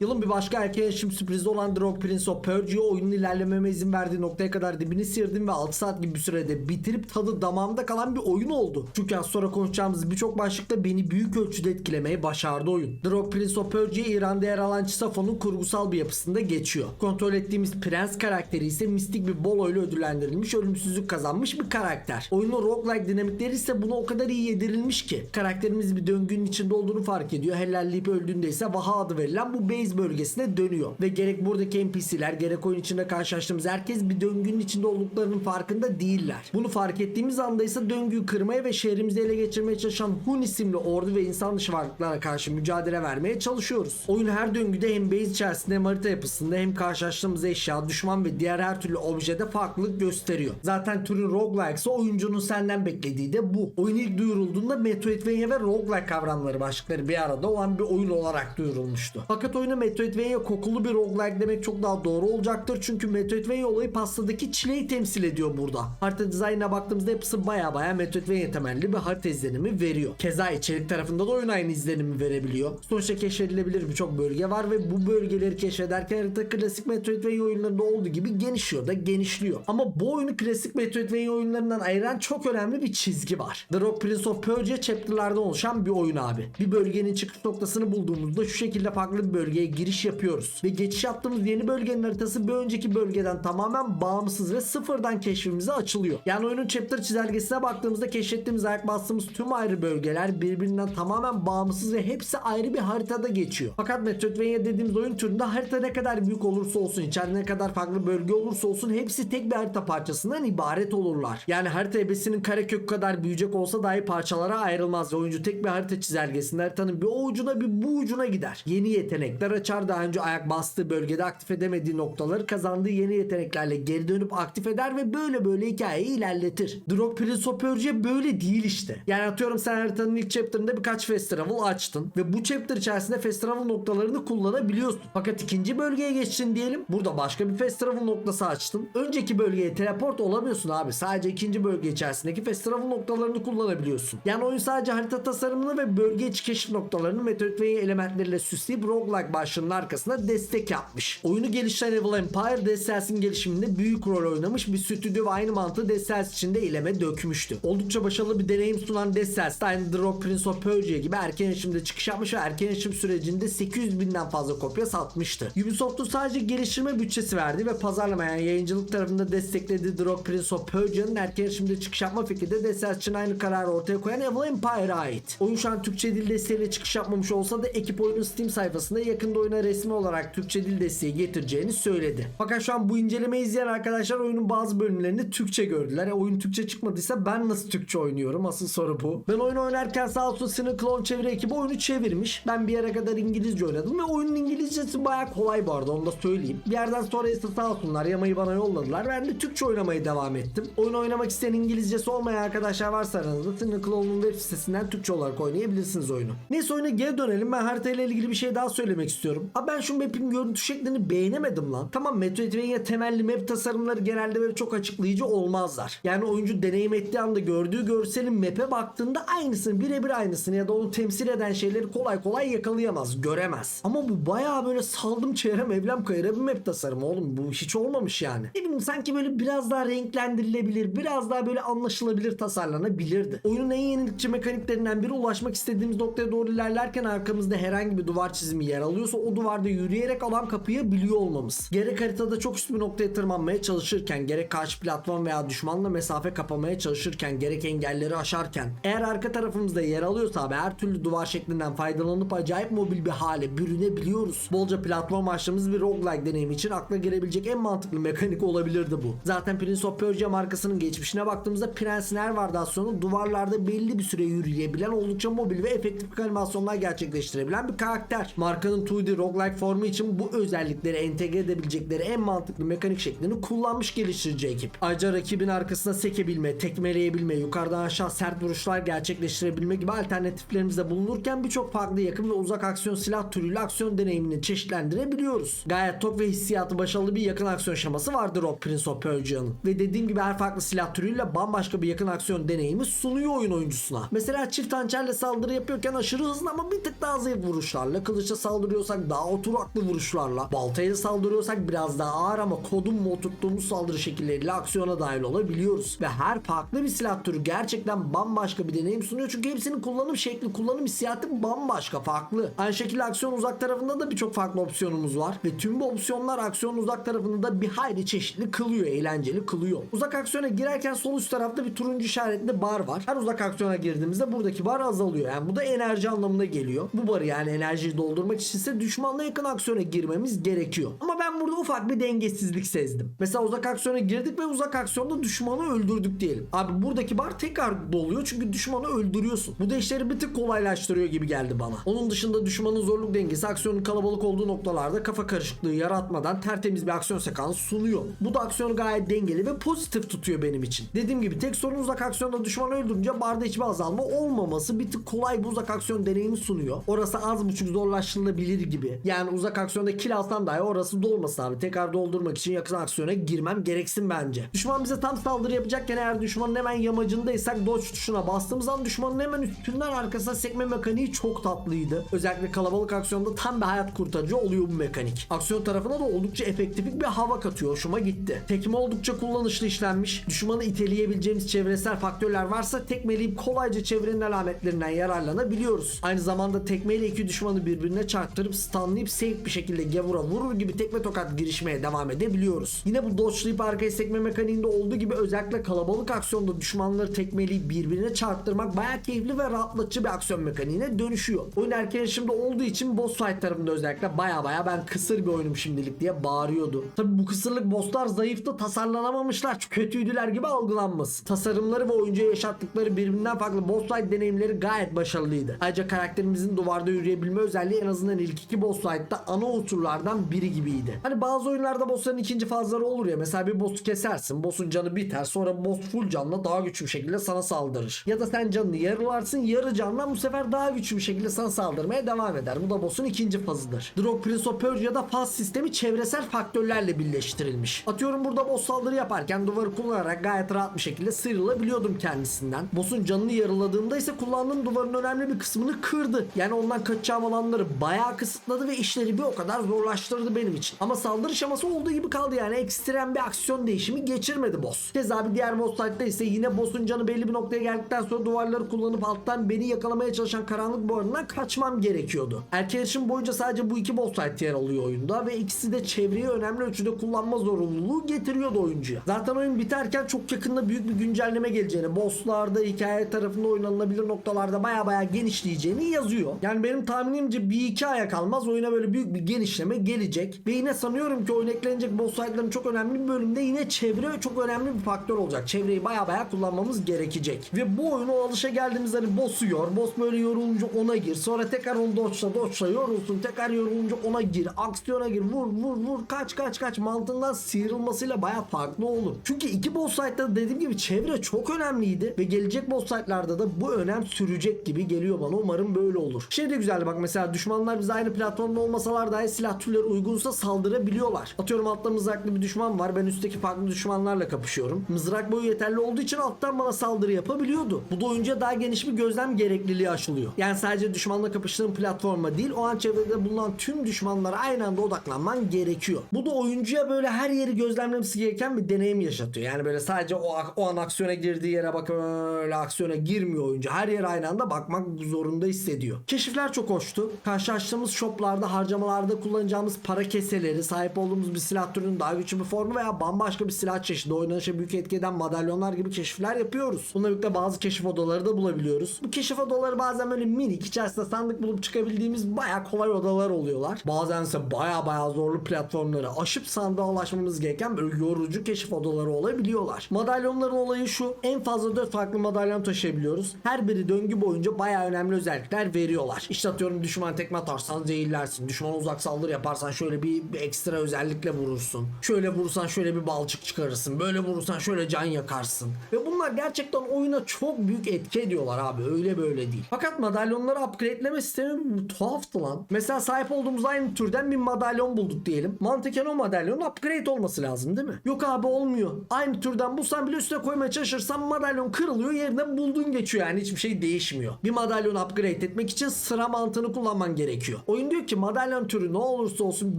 Yılın bir başka erken yaşım sürprizi olan Rock Prince of Persia oyunun ilerlememe izin verdiği noktaya kadar dibini sıyırdım ve 6 saat gibi bir sürede bitirip tadı damağımda kalan bir oyun oldu. Çünkü az sonra konuşacağımız birçok başlıkta beni büyük ölçüde etkilemeye başardı oyun. Rock Prince of Persia İran'da yer alan Chisafo'nun kurgusal bir yapısında geçiyor. Kontrol ettiğimiz prens karakteri ise mistik bir bolo ile ödüllendirilmiş ölümsüzlük kazanmış bir karakter. Oyunun roguelike dinamikleri ise buna o kadar iyi yedirilmiş ki karakterimiz bir döngünün içinde olduğunu fark ediyor. Helalleyip öldüğünde ise Vaha adı verilen bu base bölgesine dönüyor. Ve gerek buradaki NPC'ler gerek oyun içinde karşılaştığımız herkes bir döngünün içinde olduklarının farkında değiller. Bunu fark ettiğimiz anda ise döngüyü kırmaya ve şehrimizi ele geçirmeye çalışan Hun isimli ordu ve insan dışı varlıklara karşı mücadele vermeye çalışıyoruz. Oyun her döngüde hem base içerisinde hem harita yapısında hem karşılaştığımız eşya, düşman ve diğer her türlü objede farklılık gösteriyor. Zaten türün roguelike ise oyuncunun senden beklediği de bu. Oyun ilk duyurulduğunda Metroidvania ve roguelike kavramları başlıkları bir arada olan bir oyun olarak duyurulmuştu. Fakat oyuna Metroidvania kokulu bir roguelike demek çok daha doğru olacaktır. Çünkü Metroidvania olayı pastadaki çileyi temsil ediyor burada. Harita dizaynına baktığımızda yapısı baya baya Metroidvania temelli bir harita izlenimi veriyor. Keza içerik tarafında da oyun aynı izlenimi verebiliyor. Sonuçta keşfedilebilir birçok bölge var ve bu bölgeleri keşfederken harita klasik Metroidvania oyunlarında olduğu gibi genişliyor da genişliyor. Ama bu oyunu klasik Metroidvania oyunlarından ayıran çok önemli bir çizgi var. The Rock Prince of Persia chapter'lardan oluşan bir oyun abi. Bir bölgenin çıkış noktasını bulduğumuzda şu şekilde farklı bir bölgeye giriş yapıyoruz. Ve geçiş yaptığımız yeni bölgenin haritası bir önceki bölgeden tamamen bağımsız ve sıfırdan keşfimize açılıyor. Yani oyunun chapter çizelgesine baktığımızda keşfettiğimiz ayak bastığımız tüm ayrı bölgeler birbirinden tamamen bağımsız ve hepsi ayrı bir haritada geçiyor. Fakat Metroidvania dediğimiz oyun türünde harita ne kadar büyük olursa olsun, içeride ne kadar farklı bölge olursa olsun hepsi tek bir harita parçasından ibaret olurlar. Yani harita ebesinin karekök kadar büyüyecek olsa dahi parçalara ayrılmaz ve oyuncu tek bir harita çizelgesinde haritanın bir o ucuna bir bu ucuna gider. Yeni yetenekler açar daha önce ayak bastığı bölgede aktif edemediği noktaları kazandığı yeni yeteneklerle geri dönüp aktif eder ve böyle böyle hikayeyi ilerletir. Rock Prince böyle değil işte. Yani atıyorum sen haritanın ilk chapter'ında birkaç fast travel açtın ve bu chapter içerisinde fast travel noktalarını kullanabiliyorsun. Fakat ikinci bölgeye geçtin diyelim. Burada başka bir fast travel noktası açtın. Önceki bölgeye teleport olamıyorsun abi. Sadece ikinci bölge içerisindeki fast travel noktalarını kullanabiliyorsun. Yani oyun sadece harita tasarımını ve bölge içi keşif noktalarını Metroidvania elementleriyle süsleyip roguelike başlığının arkasına destek yapmış. Oyunu geliştiren Evil Empire Dead Cells'in gelişiminde büyük rol oynamış bir stüdyo ve aynı mantığı Dead Cells için de ileme dökmüştü. Oldukça başarılı bir deneyim sunan Dead Cells de aynı The Rock Prince of Persia gibi erken yaşımda çıkış yapmış ve erken yaşım sürecinde 800 binden fazla kopya satmıştı. Ubisoft'un sadece geliştirme bütçesi verdi ve pazarlama yani yayıncılık tarafında desteklediği The Rock Prince of Persia'nın erken yaşımda çıkış yapma fikri de Dead Cells için aynı kararı ortaya koyan Evil Empire'a ait. Oyun şu an Türkçe dil desteğiyle çıkış yapmamış olsa da ekip oyunun Steam sayfasında yakında oyuna resmi olarak Türkçe dil desteği getireceğini söyledi. Fakat şu an bu incelemeyi izleyen arkadaşlar oyunun bazı bölümlerini Türkçe gördüler. E, oyun Türkçe çıkmadıysa ben nasıl Türkçe oynuyorum? Asıl soru bu. Ben oyunu oynarken sağ olsun Sinner Clone çeviri ekibi oyunu çevirmiş. Ben bir yere kadar İngilizce oynadım ve oyunun İngilizcesi baya kolay bu arada onu da söyleyeyim. Bir yerden sonra ise sağ olsunlar yamayı bana yolladılar. Ben de Türkçe oynamaya devam ettim. Oyun oynamak isteyen İngilizcesi olmayan arkadaşlar varsa aranızda Sinner Clone'un web sitesinden Türkçe olarak oynayabilirsiniz oyunu. Neyse oyuna geri dönelim. Ben haritayla ilgili bir şey daha söylemek istiyorum. Abi ben şu map'in görüntü şeklini beğenemedim lan. Tamam Metroidvania temelli map tasarımları genelde böyle çok açıklayıcı olmazlar. Yani oyuncu deneyim ettiği anda gördüğü görselin map'e baktığında aynısını birebir aynısını ya da onu temsil eden şeyleri kolay kolay yakalayamaz, göremez. Ama bu bayağı böyle saldım çevrem evlem kayıra bir map tasarımı oğlum. Bu hiç olmamış yani. Ne bileyim sanki böyle biraz daha renklendirilebilir, biraz daha böyle anlaşılabilir tasarlanabilirdi. Oyunun en yenilikçi mekaniklerinden biri ulaşmak istediğimiz noktaya doğru ilerlerken arkamızda herhangi bir duvar çizimi yer alıyorsa o duvarda yürüyerek alan kapıyı biliyor olmamız. Gerek haritada çok üst bir noktaya tırmanmaya çalışırken, gerek karşı platform veya düşmanla mesafe kapamaya çalışırken, gerek engelleri aşarken, eğer arka tarafımızda yer alıyorsa abi her türlü duvar şeklinden faydalanıp acayip mobil bir hale bürünebiliyoruz. Bolca platform açtığımız bir roguelike deneyimi için akla gelebilecek en mantıklı mekanik olabilirdi bu. Zaten Prince of Persia markasının geçmişine baktığımızda Prens'in her varyasyonu duvarlarda belli bir süre yürüyebilen oldukça mobil ve efektif animasyonlar gerçekleştirebilen bir karakter. Markanın 2D roguelike formu için bu özellikleri entegre edebilecekleri en mantıklı mekanik şeklini kullanmış geliştirici ekip. Ayrıca rakibin arkasına sekebilme, tekmeleyebilme, yukarıdan aşağı sert vuruşlar gerçekleştirebilme gibi alternatiflerimiz de bulunurken birçok farklı yakın ve uzak aksiyon silah türüyle aksiyon deneyimini çeşitlendirebiliyoruz. Gayet tok ve hissiyatı başarılı bir yakın aksiyon şeması vardır o Prince of Persia'nın. Ve dediğim gibi her farklı silah türüyle bambaşka bir yakın aksiyon deneyimi sunuyor oyun oyuncusuna. Mesela çift hançerle saldırı yapıyorken aşırı hızlı ama bir tık daha zayıf vuruşlarla, kılıçla saldırıyorsa saldırıyorsak daha oturaklı vuruşlarla, baltayla saldırıyorsak biraz daha ağır ama kodum mu oturttuğumuz saldırı şekilleriyle aksiyona dahil olabiliyoruz. Ve her farklı bir silah türü gerçekten bambaşka bir deneyim sunuyor. Çünkü hepsinin kullanım şekli, kullanım hissiyatı bambaşka, farklı. Aynı şekilde aksiyon uzak tarafında da birçok farklı opsiyonumuz var. Ve tüm bu opsiyonlar aksiyon uzak tarafında da bir hayli çeşitli kılıyor, eğlenceli kılıyor. Uzak aksiyona girerken sol üst tarafta bir turuncu işaretli bar var. Her uzak aksiyona girdiğimizde buradaki bar azalıyor. Yani bu da enerji anlamına geliyor. Bu barı yani enerjiyi doldurmak için ise düşmanla yakın aksiyona girmemiz gerekiyor. Ama ben burada ufak bir dengesizlik sezdim. Mesela uzak aksiyona girdik ve uzak aksiyonda düşmanı öldürdük diyelim. Abi buradaki bar tekrar doluyor çünkü düşmanı öldürüyorsun. Bu da işleri bir tık kolaylaştırıyor gibi geldi bana. Onun dışında düşmanın zorluk dengesi aksiyonun kalabalık olduğu noktalarda kafa karışıklığı yaratmadan tertemiz bir aksiyon sekansı sunuyor. Bu da aksiyonu gayet dengeli ve pozitif tutuyor benim için. Dediğim gibi tek sorun uzak aksiyonda düşmanı öldürünce barda hiçbir azalma olmaması bir tık kolay bir uzak aksiyon deneyimi sunuyor. Orası az buçuk zorlaştırılabilir gibi. Yani uzak aksiyonda kill alsam dahi orası dolmasın abi. Tekrar doldurmak için yakın aksiyona girmem gereksin bence. Düşman bize tam saldırı yapacakken eğer düşmanın hemen yamacındaysak dodge tuşuna bastığımız an düşmanın hemen üstünden arkasına sekme mekaniği çok tatlıydı. Özellikle kalabalık aksiyonda tam bir hayat kurtarıcı oluyor bu mekanik. Aksiyon tarafına da oldukça efektifik bir hava katıyor. Hoşuma gitti. Tekme oldukça kullanışlı işlenmiş. Düşmanı iteleyebileceğimiz çevresel faktörler varsa tekmeleyip kolayca çevrenin alametlerinden yararlanabiliyoruz. Aynı zamanda tekmeyle iki düşmanı birbirine çarptırıp stunlayıp safe bir şekilde gavura vurur gibi tekme tokat girişmeye devam edebiliyoruz. Yine bu dodge'layıp arkaya sekme mekaniğinde olduğu gibi özellikle kalabalık aksiyonda düşmanları tekmeleyip birbirine çarptırmak bayağı keyifli ve rahatlatıcı bir aksiyon mekaniğine dönüşüyor. Oyun erken erişimde olduğu için boss fight tarafında özellikle baya baya ben kısır bir oyunum şimdilik diye bağırıyordu. Tabi bu kısırlık bosslar zayıftı tasarlanamamışlar çünkü kötüydüler gibi algılanmasın. Tasarımları ve oyuncuya yaşattıkları birbirinden farklı boss fight deneyimleri gayet başarılıydı. Ayrıca karakterimizin duvarda yürüyebilme özelliği en azından ilk iki boss fight'ta ana unsurlardan biri gibiydi. Hani bazı oyunlarda bossların ikinci fazları olur ya mesela bir boss'u kesersin boss'un canı biter sonra boss full canla daha güçlü bir şekilde sana saldırır. Ya da sen canını yarılarsın yarı canla bu sefer daha güçlü bir şekilde sana saldırmaya devam eder. Bu da boss'un ikinci fazıdır. Drog Prince of Persia'da faz sistemi çevresel faktörlerle birleştirilmiş. Atıyorum burada boss saldırı yaparken duvarı kullanarak gayet rahat bir şekilde sıyrılabiliyordum kendisinden. Boss'un canını yarıladığımda ise kullandığım duvarın önemli bir kısmını kırdı. Yani ondan kaçacağım alanları bayağı kısıtladı ve işleri bir o kadar zorlaştırdı benim için. Ama saldırı şaması olduğu gibi kaldı yani ekstrem bir aksiyon değişimi geçirmedi boss. Keza bir diğer boss fight'ta ise yine boss'un canı belli bir noktaya geldikten sonra duvarları kullanıp alttan beni yakalamaya çalışan karanlık buharından kaçmam gerekiyordu. Erken erişim boyunca sadece bu iki boss fight yer alıyor oyunda ve ikisi de çevreyi önemli ölçüde kullanma zorunluluğu getiriyordu oyuncuya. Zaten oyun biterken çok yakında büyük bir güncelleme geleceğini, bosslarda, hikaye tarafında oynanılabilir noktalarda baya baya genişleyeceğini yazıyor. Yani benim tahminimce bir iki aya kalmaz oyuna böyle büyük bir genişleme gelecek. Ve yine sanıyorum ki oyun eklenecek boss fight'ların çok önemli bir bölümde yine çevre çok önemli bir faktör olacak. Çevreyi baya baya kullanmamız gerekecek. Ve bu oyunu alışa geldiğimiz hani boss'u yor, boss böyle yorulunca ona gir. Sonra tekrar onu dodge'la dodge'la yorulsun. Tekrar yorulunca ona gir. Aksiyona gir. Vur vur vur. Kaç kaç kaç. Mantığından sıyrılmasıyla baya farklı olur. Çünkü iki boss fight'ta dediğim gibi çevre çok önemliydi. Ve gelecek boss fight'larda da bu önem sürecek gibi geliyor bana. Umarım böyle olur. Şey de güzeldi bak mesela düşmanlar biz aynı platformda olmasalar dahi silah türleri uygunsa saldırabiliyorlar. Atıyorum altta mızraklı bir düşman var. Ben üstteki farklı düşmanlarla kapışıyorum. Mızrak boyu yeterli olduğu için alttan bana saldırı yapabiliyordu. Bu da oyuncuya daha geniş bir gözlem gerekliliği aşılıyor. Yani sadece düşmanla kapıştığın platforma değil o an çevrede bulunan tüm düşmanlara aynı anda odaklanman gerekiyor. Bu da oyuncuya böyle her yeri gözlemlemesi gereken bir deneyim yaşatıyor. Yani böyle sadece o, o an aksiyona girdiği yere bak öyle aksiyona girmiyor oyuncu. Her yere aynı anda bakmak zorunda hissediyor. Keşifler çok hoştu. Karşılaştığımız shoplarda harcamalarda kullanacağımız para keseleri, sahip olduğumuz bir silah türünün daha güçlü bir formu veya bambaşka bir silah çeşidi oynanışa büyük etki eden madalyonlar gibi keşifler yapıyoruz. Bununla birlikte bazı keşif odaları da bulabiliyoruz. Bu keşif odaları bazen böyle minik içerisinde sandık bulup çıkabildiğimiz baya kolay odalar oluyorlar. Bazen ise baya baya zorlu platformları aşıp sandığa ulaşmamız gereken böyle yorucu keşif odaları olabiliyorlar. Madalyonların olayı şu. En fazla 4 farklı madalyon taşıyabiliyoruz. Her biri döngü boyunca baya önemli özellikler veriyorlar. İşte atıyorum düşman tekme atarsan zehirlersin. Düşmana uzak saldırı yaparsan şöyle bir, bir ekstra özellikle vurursun. Şöyle vurursan şöyle bir balçık çıkarırsın. Böyle vurursan şöyle can yakarsın. Ve bunlar gerçekten oyuna çok büyük etki ediyorlar abi. Öyle böyle değil. Fakat madalyonları upgradeleme sistemi tuhaftı lan. Mesela sahip olduğumuz aynı türden bir madalyon bulduk diyelim. Mantıken o madalyonun upgrade olması lazım değil mi? Yok abi olmuyor. Aynı türden bulsan bile üstüne koymaya çalışırsan madalyon kırılıyor yerine bulduğun geçiyor yani hiçbir şey değişmiyor. Bir madalyonu upgrade etmek için sıra mantığını kullanman gerekiyor. O Oyun diyor ki madalyon türü ne olursa olsun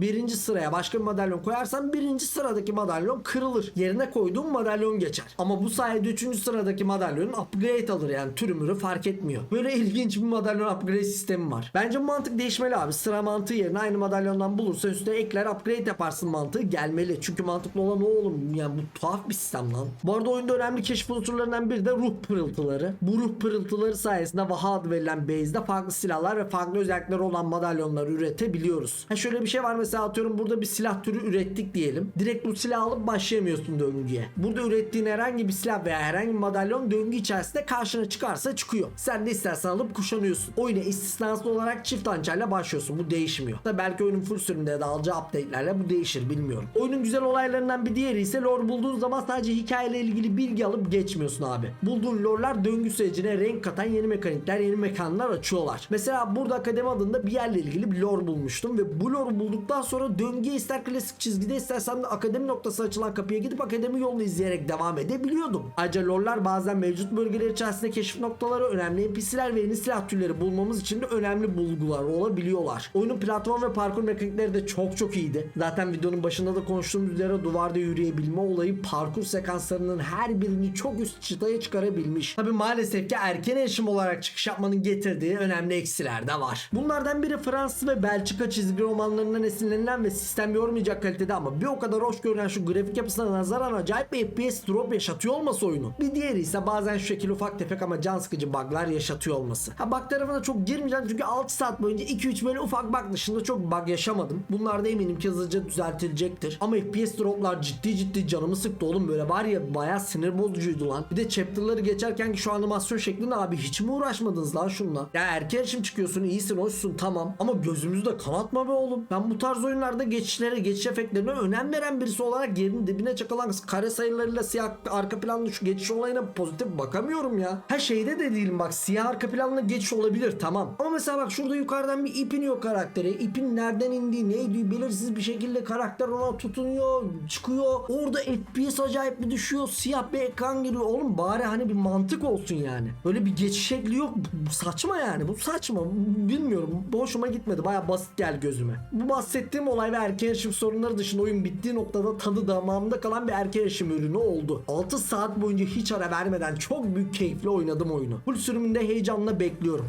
birinci sıraya başka bir madalyon koyarsan birinci sıradaki madalyon kırılır. Yerine koyduğun madalyon geçer. Ama bu sayede üçüncü sıradaki madalyonun upgrade alır yani türümürü fark etmiyor. Böyle ilginç bir madalyon upgrade sistemi var. Bence bu mantık değişmeli abi. Sıra mantığı yerine aynı madalyondan bulursan üstüne ekler upgrade yaparsın mantığı gelmeli. Çünkü mantıklı olan o oğlum. Yani bu tuhaf bir sistem lan. Bu arada oyunda önemli keşif unsurlarından biri de ruh pırıltıları. Bu ruh pırıltıları sayesinde Vaha adı verilen base'de farklı silahlar ve farklı özellikleri olan madalyonlar üretebiliyoruz. Ha şöyle bir şey var mesela atıyorum burada bir silah türü ürettik diyelim. Direkt bu silahı alıp başlayamıyorsun döngüye. Burada ürettiğin herhangi bir silah veya herhangi bir madalyon döngü içerisinde karşına çıkarsa çıkıyor. Sen de istersen alıp kuşanıyorsun. Oyuna istisnaslı olarak çift hançerle başlıyorsun. Bu değişmiyor. Da belki oyunun full sürümünde ya da alacağı update'lerle bu değişir bilmiyorum. Oyunun güzel olaylarından bir diğeri ise lore bulduğun zaman sadece hikayeyle ilgili bilgi alıp geçmiyorsun abi. Bulduğun lore'lar döngü sürecine renk katan yeni mekanikler, yeni mekanlar açıyorlar. Mesela burada akademi adında bir yerle ilgili bir lore bulmuştum ve bu lore'u bulduktan sonra döngüye ister klasik çizgide istersen de akademi noktası açılan kapıya gidip akademi yolunu izleyerek devam edebiliyordum. Ayrıca lore'lar bazen mevcut bölgeler içerisinde keşif noktaları, önemli NPC'ler ve yeni silah türleri bulmamız için de önemli bulgular olabiliyorlar. Oyunun platform ve parkur mekanikleri de çok çok iyiydi. Zaten videonun başında da konuştuğumuz üzere duvarda yürüyebilme olayı parkur sekanslarının her birini çok üst çıtaya çıkarabilmiş. Tabi maalesef ki erken erişim olarak çıkış yapmanın getirdiği önemli eksiler de var. Bunlardan biri Fransız ve Belçika çizgi romanlarından esinlenilen ve sistem yormayacak kalitede ama bir o kadar hoş görünen şu grafik yapısına nazaran acayip bir FPS drop yaşatıyor olması oyunu. Bir diğeri ise bazen şu şekil ufak tefek ama can sıkıcı bug'lar yaşatıyor olması. Ha bug tarafına çok girmeyeceğim çünkü 6 saat boyunca 2-3 böyle ufak bug dışında çok bug yaşamadım. Bunlar da eminim ki hızlıca düzeltilecektir. Ama FPS droplar ciddi ciddi canımı sıktı oğlum böyle var ya bayağı sinir bozucuydu lan. Bir de chapter'ları geçerken ki şu animasyon şeklinde abi hiç mi uğraşmadınız lan şunla? Ya erken erişim çıkıyorsun iyisin hoşsun tamam ama gözümüzü de kanatma be oğlum. Ben bu tarz oyunlarda geçişlere geçiş efektlerine önem veren birisi olarak yerin dibine çakılan kare sayılarıyla siyah arka planlı şu geçiş olayına pozitif bakamıyorum ya. Ha şeyde de değilim bak siyah arka planlı geçiş olabilir tamam. Ama mesela bak şurada yukarıdan bir ipin yok karakteri. İpin nereden indiği neydi belirsiz bir şekilde karakter ona tutunuyor çıkıyor. Orada FPS acayip bir düşüyor. Siyah bir ekran giriyor. Oğlum bari hani bir mantık olsun yani. Böyle bir geçiş şekli yok. Saçma yani. Bu saçma. Bilmiyorum. Bu hoşuma gitmedi. Baya basit gel gözüme. Bu bahsettiğim olay ve erken erişim sorunları dışında oyun bittiği noktada tadı damağımda kalan bir erken erişim ürünü oldu. 6 saat boyunca hiç ara vermeden çok büyük keyifle oynadım oyunu. Full sürümünde heyecanla bekliyorum.